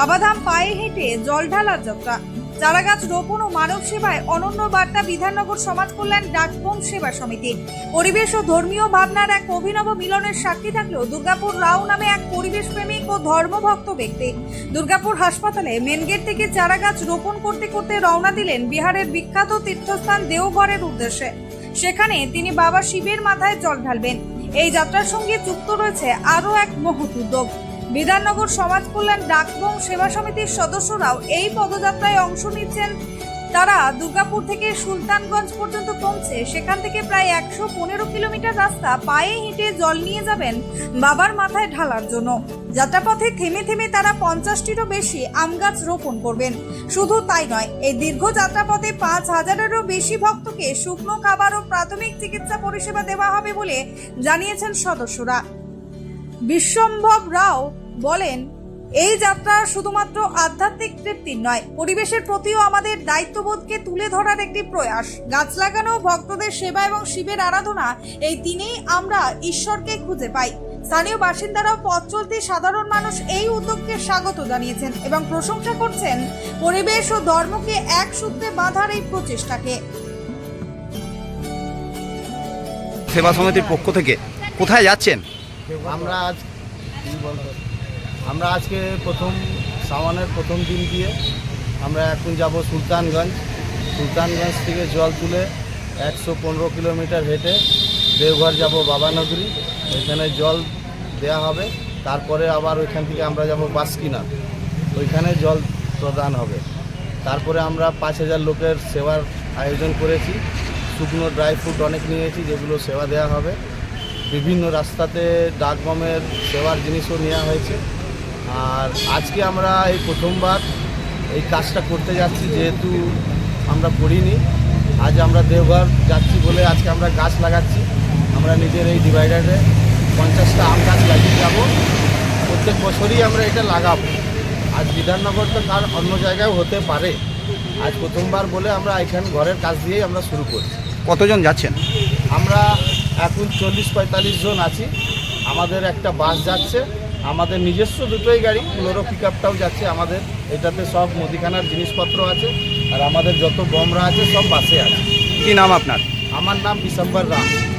বাবাধাম পায়ে হেঁটে জল ঢালার যাত্রা। চারাগাছ রোপণ ও মানব সেবায় অনন্য বার্তা বিধাননগর সমাজ কল্যাণ ডাকবোম সেবা সমিতি। পরিবেশ ও ধর্মীয় ভাবনার এক অভিনব মিলনের সাক্ষী থাকলেও দুর্গাপুর রাও নামে এক পরিবেশ প্রেমিক ও ধর্মভক্ত ব্যক্তি। দুর্গাপুর হাসপাতালে মেন গেট থেকে চারাগাছ রোপণ করতে করতে রওনা দিলেন বিহারের বিখ্যাত তীর্থস্থান দেওঘরের উদ্দেশ্যে। সেখানে তিনি বাবা শিবের মাথায় জল ঢালবেন। এই যাত্রার সঙ্গে যুক্ত রয়েছে আরও এক মহৎ উদ্যোগ। বিধাননগর সমাজ কল্যাণ ডাকবং সেবা সমিতির সদস্যরাও এই পদযাত্রায় অংশ নিচ্ছেন। তারা দুর্গাপুর থেকে সুলতানগঞ্জ পর্যন্ত পৌঁছে সেখান থেকে প্রায় একশো পনেরো কিলোমিটার রাস্তা পায়ে হেঁটে জল নিয়ে যাবেন বাবার মাথায় ঢালার জন্য। যাত্রাপথে থেমে থেমে তারা পঞ্চাশটিরও বেশি আম গাছ রোপণ করবেন। শুধু তাই নয়, এই দীর্ঘ যাত্রাপথে পাঁচ হাজারেরও বেশি ভক্তকে শুকনো খাবার ও প্রাথমিক চিকিৎসা পরিষেবা দেওয়া হবে বলে জানিয়েছেন সদস্যরা। বিশ্বম্ভব রাও বলেন এই যাত্রা শুধুমাত্র আধ্যাত্মিক তৃপ্তির নয় পরিবেশের প্রতিও আমাদের দায়িত্ববোধকে তুলে ধরার একটি প্রয়াস। গাছ লাগানো ভক্তদের সেবা এবং শিবের আরাধনা এই তিনেই আমরা ঈশ্বরকে খুঁজে পাই। স্থানীয় বাসিন্দারাও পথ চলতি সাধারণ মানুষ এই উদ্যোগকে স্বাগত জানিয়েছেন এবং প্রশংসা করছেন পরিবেশ ও ধর্মকে এক সূত্রে বাঁধার এই প্রচেষ্টাকে। সেবা সমিতির পক্ষ থেকে কোথায় যাচ্ছেন? আমরা আজ আমরা আজকে প্রথম সামানের প্রথম দিন দিয়ে আমরা এখন যাব সুলতানগঞ্জ। সুলতানগঞ্জ থেকে জল তুলে একশো পনেরো কিলোমিটার হেঁটে দেওঘর যাব বাবানগরী। ওইখানে জল দেয়া হবে। তারপরে আবার ওইখান থেকে আমরা যাব বাসকিনা ওইখানে জল প্রদান হবে। তারপরে আমরা পাঁচ হাজার লোকের সেবার আয়োজন করেছি। শুকনো ড্রাই ফ্রুট অনেক নিয়েছি, যেগুলো সেবা দেওয়া হবে। বিভিন্ন রাস্তাতে ডাকবমের সেবার জিনিসও নেওয়া হয়েছে। আর আজকে আমরা এই প্রথমবার এই কাজটা করতে যাচ্ছি যেহেতু আমরা করিনি। আজ আমরা দেওঘর যাচ্ছি বলে আজকে আমরা গাছ লাগাচ্ছি। আমরা নিজের এই ডিভাইডারে পঞ্চাশটা আম গাছ লাগিয়ে যাব। প্রত্যেক বছরই আমরা এটা লাগাবো। আজ বিধাননগর তো তার অন্য জায়গায় হতে পারে। আজ প্রথমবার বলে আমরা এখানে ঘরের কাজ দিয়েই আমরা শুরু করছি। কতজন যাচ্ছেন? আমরা এখন চল্লিশ পঁয়তাল্লিশ জন আছি। আমাদের একটা বাস যাচ্ছে। আমাদের নিজস্ব দুটোই গাড়ি ফ্লোরো পিক আপটাও যাচ্ছে আমাদের। এটাতে সব মুদিখানার জিনিসপত্র আছে আর আমাদের যত বমরা আছে সব বাসে আছে। কি নাম আপনার? আমার নাম বিশম্বর রাম।